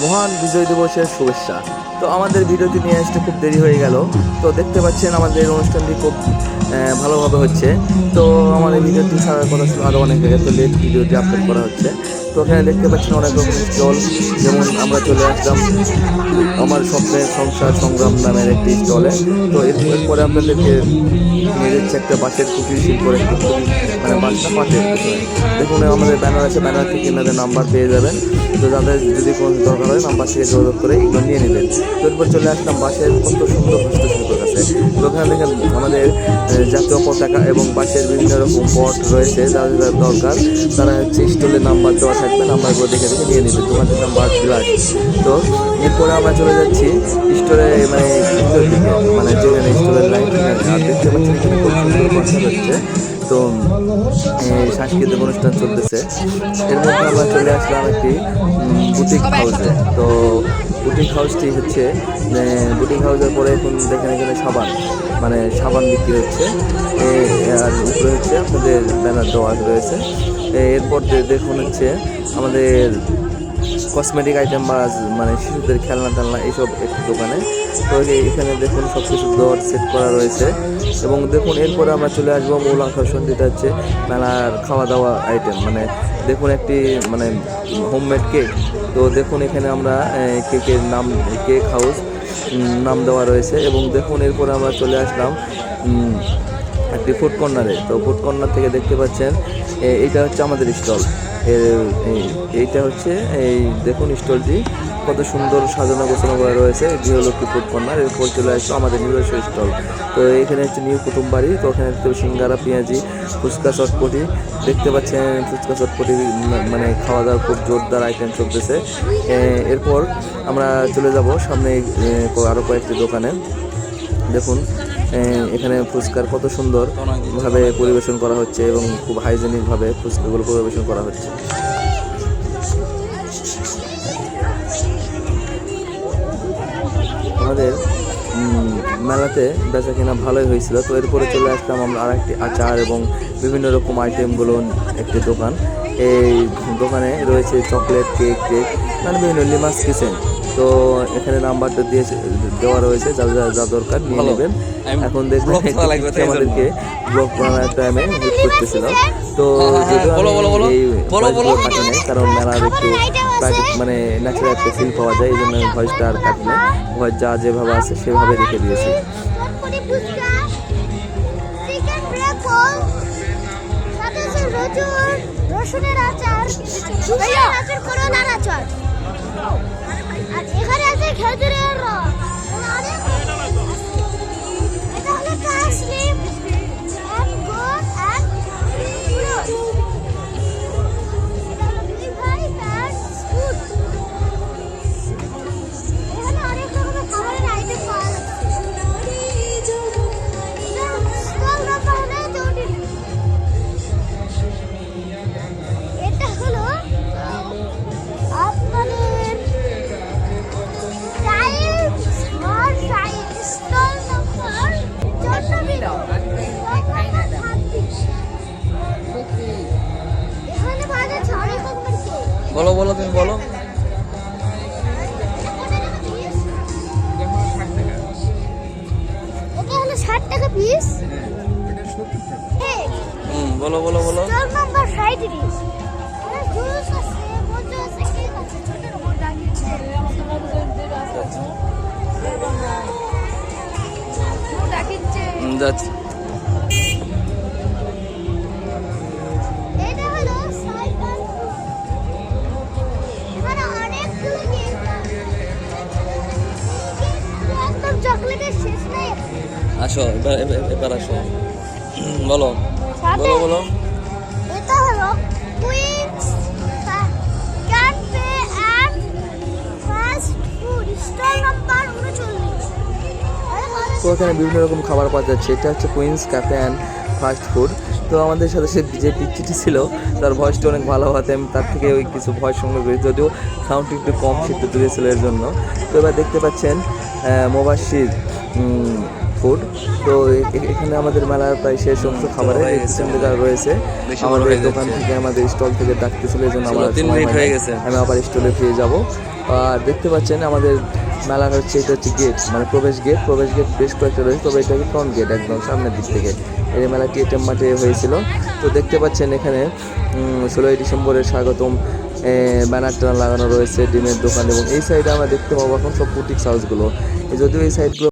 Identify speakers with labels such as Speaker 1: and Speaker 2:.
Speaker 1: মহান বিজয় দিবসের শুভেচ্ছা। তো আমাদের ভিডিওটি নিয়ে আসতে খুব দেরি হয়ে গেল। তো দেখতে পাচ্ছেন আমাদের অনুষ্ঠানটি খুব ভালোভাবে হচ্ছে। তো আমাদের ভিডিওটি ছাড়ার কথা ছিল আরও অনেক জায়গায় তো লেট ভিডিওটি আপলোড করা হচ্ছে। তো এখানে দেখতে পাচ্ছেন অনেক রকম স্টল যেমন আমরা চলে আসলাম আমার স্বপ্নের সংসার সংগ্রাম নামের একটি স্টলে তো এর- এরপরে আপনাদেরকে নিয়ে একটা বাঁশের কুটির শিল্পের মানে বাঁশটা পাটের দেখুন, আমাদের ব্যানার আছে ব্যানার থেকে এনাদের নাম্বার পেয়ে যাবেন। তো যাদের যদি কোনো দরকার হয় নাম্বার থেকে যোগাযোগ করে এগুলো নিয়ে নেবেন। তো এরপর চলে আসলাম বাঁশের কত সুন্দর হস্তশিল্পের কাছে। তো ওখানে দেখেন, আমাদের জাতীয় পতাকা এবং বাঁশের বিভিন্ন রকম পট রয়েছে যাদের দরকার। তারা হচ্ছে স্টলে নাম্বার দেওয়া থাকবে নাম্বারগুলো দেখে দেখে নিয়ে নেবে দোকানটির নাম বাস বিলাস তো এরপরে আমরা চলে যাচ্ছি স্টোরে মানে মানে যেখানে স্টোরের লাইন দেখতে পাচ্ছেন তো সাংস্কৃতিক অনুষ্ঠান চলতেছে এর মধ্যে আমরা চলে আসলাম একটি বুটিক হাউসে তো বুটিক হাউসটি হচ্ছে বুটিক হাউসের পরে এখন দেখেন এখানে সাবান মানে সাবান বিক্রি হচ্ছে আর উপরে হচ্ছে আপনাদের ব্যানার দেওয়া রয়েছে এরপর দেখুন হচ্ছে আমাদের কসমেটিক আইটেম বা মানে শিশুদের খেলনা টেলনা এইসব একটি দোকানে। তো এখানে দেখুন সব কিছু দর সেট করা রয়েছে। এবং দেখুন এরপরে আমরা চলে আসব মূল আকর্ষণ যেটা হচ্ছে মেলার খাওয়া দাওয়া আইটেম মানে দেখুন একটি মানে হোমমেড কেক তো দেখুন এখানে আমরা কেকের নাম কেক হাউস নাম দেওয়া রয়েছে। এবং দেখুন এরপরে আমরা চলে আসলাম একটি ফুড কর্নারে তো ফুড কর্নার থেকে দেখতে পাচ্ছেন এইটা হচ্ছে আমাদের স্টল। এইটা হচ্ছে, এই দেখুন স্টলটি, কত সুন্দর সাজানো গোছানো করা রয়েছে গৃহলক্ষ্মী ফুড কর্নার এরপর চলে আসলো আমাদের নিজস্ব স্টল। তো এখানে হচ্ছে নিউ কুটুমবাড়ি, তো ওখানে দেখতে সিঙ্গারা, পেঁয়াজি, ফুচকা, চটপটি। দেখতে পাচ্ছেন ফুচকা, চটপটি মানে খাওয়া দাওয়ার খুব জোরদার আইটেম চলতেছে। এরপর আমরা চলে যাব সামনে আরও কয়েকটি দোকানে। দেখুন এখানে ফুচকার কত সুন্দর ভাবে পরিবেশন করা হচ্ছে এবং খুব হাইজেনিক ভাবে ফুচকাগুলো পরিবেশন করা হচ্ছে। আমাদের মেলাতে বেচা কিনা ভালোই হয়েছিল। তো এরপরে চলে আসলাম আমরা আরেকটি আচার এবং বিভিন্ন রকম আইটেমগুলো একটি দোকান। এই দোকানে রয়েছে চকলেট কেক কেক মানে বিভিন্ন লিমাস কিচেন তো এখানে নাম্বারটা দিয়ে দেওয়া রয়েছে যা যা যা দরকার নিয়ে নেবেন। এখন দেখবেন। আমাদেরকে ব্লগ বানানোর টাইমে হেল্প করতেছিল তো
Speaker 2: হ্যাঁ, হ্যাঁ,
Speaker 1: যদিও
Speaker 2: বলো, বলো, বলো।
Speaker 1: আমি এই
Speaker 2: বলো, বলো।
Speaker 1: কাটি নাই, কারণ মেলার একটু মানে ন্যাচারাল একটা ফিল পাওয়া যায় এই জন্য আমি ভয়েসটা আর কাটি না ভয়েস যা যেভাবে আছে সেভাবে রেখে দিয়েছি।
Speaker 3: রসুনের আচার। রসুনের আচার করোনার আচার? এখানে আছে খেজুরের
Speaker 2: বলো বলো তুমি বলো।
Speaker 3: হলো ষাট টাকা পিস
Speaker 2: হুম বলো বলো বলো।
Speaker 3: নাম্বার
Speaker 2: যাচ্ছি। আসো এবার এবার- আসো। বলো বলো বলো।
Speaker 3: এটা হলো Queens cafe and fast food stall number উনচল্লিশ।
Speaker 1: তো এখানে বিভিন্ন রকম খাবার পাওয়া যাচ্ছে। এটা হচ্ছে Queens cafe and fast food তো আমাদের সাথে সে যে পিচ্ছিটি ছিল তার ভয়েসটা অনেক ভালো হতে আমি তার থেকে ওই কিছু ভয়েস সংগ্রহ করি। যদিও সাউন্ডটা একটু কম সে একটু দূরে ছিল এর জন্য। তো এবার দেখতে পাচ্ছেন মোবাসির ফুড তো এখানে আমাদের মেলার প্রায় শেষ অংশ খাবারের
Speaker 2: গেছে।
Speaker 1: রয়েছে। আমাদের দোকান থেকে আমাদের স্টল থেকে ডাকতেছিল এই জন্য আমরা হয়
Speaker 2: গেছে।
Speaker 1: আমি আবার স্টলে ফিরে যাব। আর দেখতে পাচ্ছেন আমাদের মেলার হচ্ছে এটা হচ্ছে গেট মানে প্রবেশ গেট প্রবেশ গেট বেশ কয়েকটা রয়েছে তবে এটা ফ্রন্ট গেট একদম সামনের দিক থেকে। এই মেলাটি এটিএম মাঠে হয়েছিল। তো দেখতে পাচ্ছেন এখানে ষোলোই ডিসেম্বরের স্বাগতম ব্যানার টানার লাগানো রয়েছে ডিমের দোকান। এবং এই সাইডে আমরা দেখতে পাবো এখন সব বুটিক্স হাউসগুলো যদিও এই সাইডগুলো